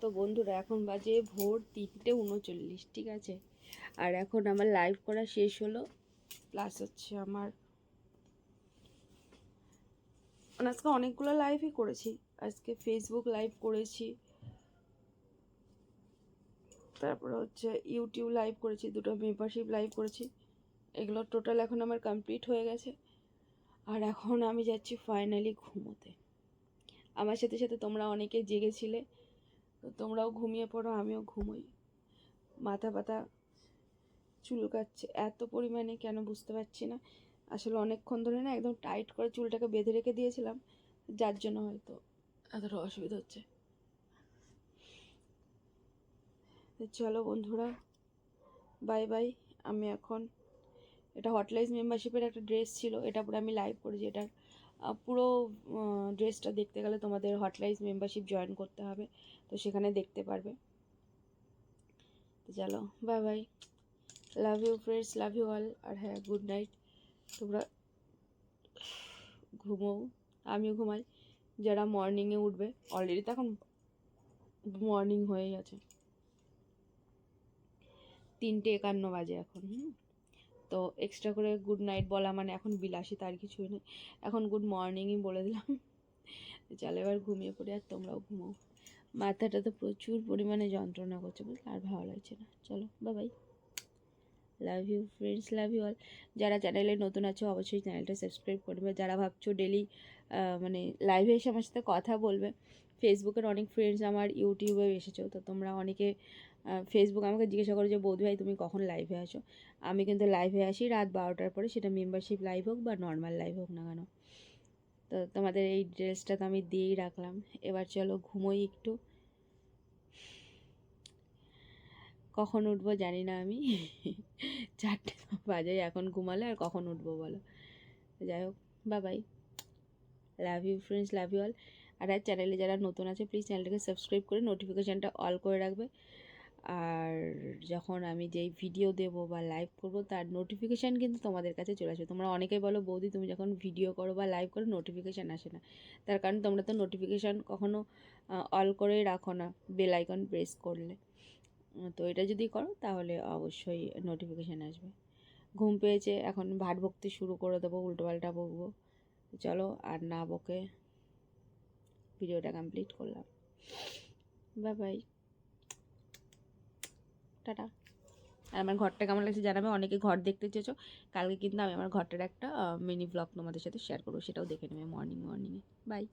তো বন্ধুরা, এখন বাজে ভোর তিনটে উনচল্লিশ, ঠিক আছে? আর এখন আমার লাইভ করা শেষ হলো প্লাস হচ্ছে আমার আজকে অনেকগুলো লাইভই করেছি। আজকে ফেসবুক লাইভ করেছি, তারপরে হচ্ছে ইউটিউব লাইভ করেছি, দুটো মেম্বারশিপ লাইভ করেছি। এগুলো টোটাল এখন আমার কমপ্লিট হয়ে গেছে। আর এখন আমি যাচ্ছি ফাইনালি ঘুমোতে। আমার সাথে সাথে তোমরা অনেকে জেগেছিলে তো তোমরাও ঘুমিয়ে পড়ো, আমিও ঘুমোই। মাথা ব্যথা চুলকাচ্ছে, এত পরিমাণে কেন বুঝতে পারছি না। আসলে অনেকক্ষণ ধরে না একদম টাইট করে চুলটাকে বেঁধে রেখে দিয়েছিলাম, যার জন্য হয়তো এতটা অসুবিধা হচ্ছে। চলো বন্ধুরা বাই বাই আমি এখন, এটা হটলাইজ মেম্বারশিপের একটা ড্রেস ছিল, এটা পুরো আমি লাইভ করেছি এটার পুরো ড্রেসটা দেখতে গেলে তোমাদের হটলাইজ মেম্বারশিপ জয়েন করতে হবে। তো সেখানে দেখতে পারবে। তো চলো bye bye love you friends love you all আর হ্যাঁ গুড নাইট তোমরা ঘুমো। আমিও ঘুমাই। যারা মর্নিংয়ে উঠবে অলরেডি তো এখন মর্নিং হয়ে গেছে। তিনটে একান্ন বাজে এখন, হুম। তো এক্সট্রা করে গুড নাইট বলা মানে এখন বিলাসী তার কিছুই নেই। এখন গুড মর্নিংই বলে দিলাম। চলো এবার ঘুমিয়ে পড়ে আর তোমরাও ঘুমাও। মাথাটা তো প্রচুর পরিমাণে যন্ত্রণা করছে বুঝলে, আর ভালো লাগছে না। চলো bye love you friends love you all যারা চ্যানেলে নতুন আছো, অবশ্যই চ্যানেলটা সাবস্ক্রাইব করবে। যারা ভাবছ ডেলি মানে লাইভে এসে আমার সাথে কথা বলবে ফেসবুকের অনেক ফ্রেন্ডস আমার ইউটিউবে এসেছ, তো তোমরা অনেকে ফেসবুক আমাকে জিজ্ঞাসা করো যে, বৌদি ভাই, তুমি কখন লাইভে আসো আমি কিন্তু লাইভে আসি রাত বারোটার পরে, সেটা মেম্বারশিপ লাইভ হোক বা নর্মাল লাইভ হোক না কেন। তো তোমাদের এই ড্রেসটা তো আমি দিয়েই রাখলাম। এবার চলো ঘুমোই একটু। কখন উঠবো জানি না আমি। চারটে বাজে এখন ঘুমালে, আর কখন উঠবো বলো। যাই হোক বা bye love you friends love you all আর চ্যানেলে যারা নতুন আছে প্লিজ চ্যানেলটাকে সাবস্ক্রাইব করে নোটিফিকেশানটা অল করে রাখবে। আর যখন আমি যেই ভিডিও দেব বা লাইভ করব, তার নোটিফিকেশান কিন্তু তোমাদের কাছে চলে আসবে। তোমরা অনেকেই বলো, বৌদি, তুমি যখন ভিডিও করো বা লাইভ করো নোটিফিকেশান আসে না। তার কারণ তোমরা তো নোটিফিকেশান কখনো অল করেই রাখো না বেল আইকন প্রেস করলে। তো এটা যদি করো, তাহলে অবশ্যই নোটিফিকেশান আসবে। ঘুম পেয়েছে, এখন ভাট ভক্তি শুরু করে দেবো, উল্টোপাল্টা বকবো। চলো, আর না বকে ভিডিওটা কমপ্লিট করলাম। বাই বাই টাটা আর আমার ঘরটা কেমন লাগছে জানাবে? অনেকে ঘর দেখতে চেয়েছো। কালকে কিন্তু আমি আমার ঘরটার একটা মিনি ব্লগ তোমাদের সাথে শেয়ার করব, সেটাও দেখে নেবে মর্নিং মর্নিংয়ে বাই